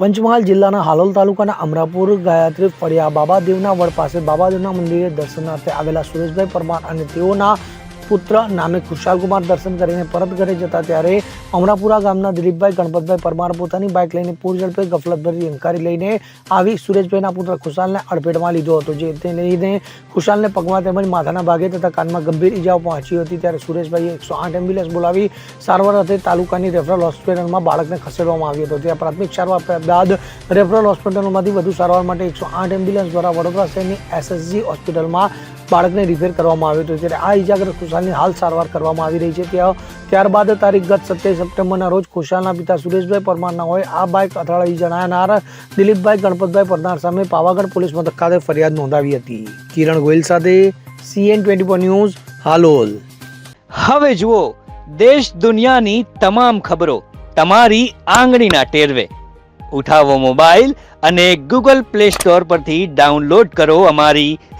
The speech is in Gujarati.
પંચમહાલ જિલ્લાના હાલોલ તાલુકાના અમરાપુર, ગાયત્રી, ફળિયા બાબાદેવના વડ પાસે બાબાદેવના મંદિરે દર્શનાર્થે આવેલા સુરેશભાઈ પરમાર અને તેઓના પુત્ર નામે ખુશાલકુમાર દર્શન કરીને પરત ઘરે જતા ત્યારે અમરાપુરા ગામના દિલીપભાઈ ગણપતભાઈ પરમાર પોતાની બાઇક લઈને પૂર ઝડપે ગફલતભરી અંકારી લઈને આવી સુરેશભાઈના પુત્ર ખુશાલને અડફેટમાં લીધો હતો, જે લઈને ખુશાલને પગમાં તેમજ માથાના ભાગે તથા કાનમાં ગંભીર ઈજાઓ પહોંચી હતી ત્યારે સુરેશભાઈએ એકસો આઠ એમ્બ્યુલન્સ બોલાવી સારવાર અર્થે તાલુકાની રેફરલ હોસ્પિટલમાં બાળકને ખસેડવામાં આવ્યો હતો. ત્યાં પ્રાથમિક સારવાર બાદ રેફરલ હોસ્પિટલમાંથી વધુ સારવાર માટે એકસો આઠ એમ્બ્યુલન્સ દ્વારા વડોદરા શહેરની એસએસજી હોસ્પિટલમાં બાળકને રિપેર કરવામાં આવ્યો હતો. ત્યારે આ ઇજાગ્રસ્ત ખુશાલની હાલ સારવાર કરવામાં આવી રહી છે. ત્યાં, ત્યારબાદ તારીખ ગત સત્યાવીસ સપ્ટેમ્બરના રોજ ખુશાલના પિતા સુરેશભાઈ પરમારના હોય, આ બાઇક અથડાઈ જણાનાર દિલીપભાઈ ગણપતભાઈ પરમાર સામે પાવાગઢ પોલીસ મથક ખાતે ફરિયાદ નોંધાવી હતી. કિરણ ગોયલ સાથે CN twenty four news, Halol. હવે જુઓ, દેશ દુનિયાની તમામ ખબરો તમારી આંગળીના ટેરવે. ઉઠાવો મોબાઈલ અને ગૂગલ પ્લે સ્ટોર પરથી ડાઉનલોડ કરો અમારી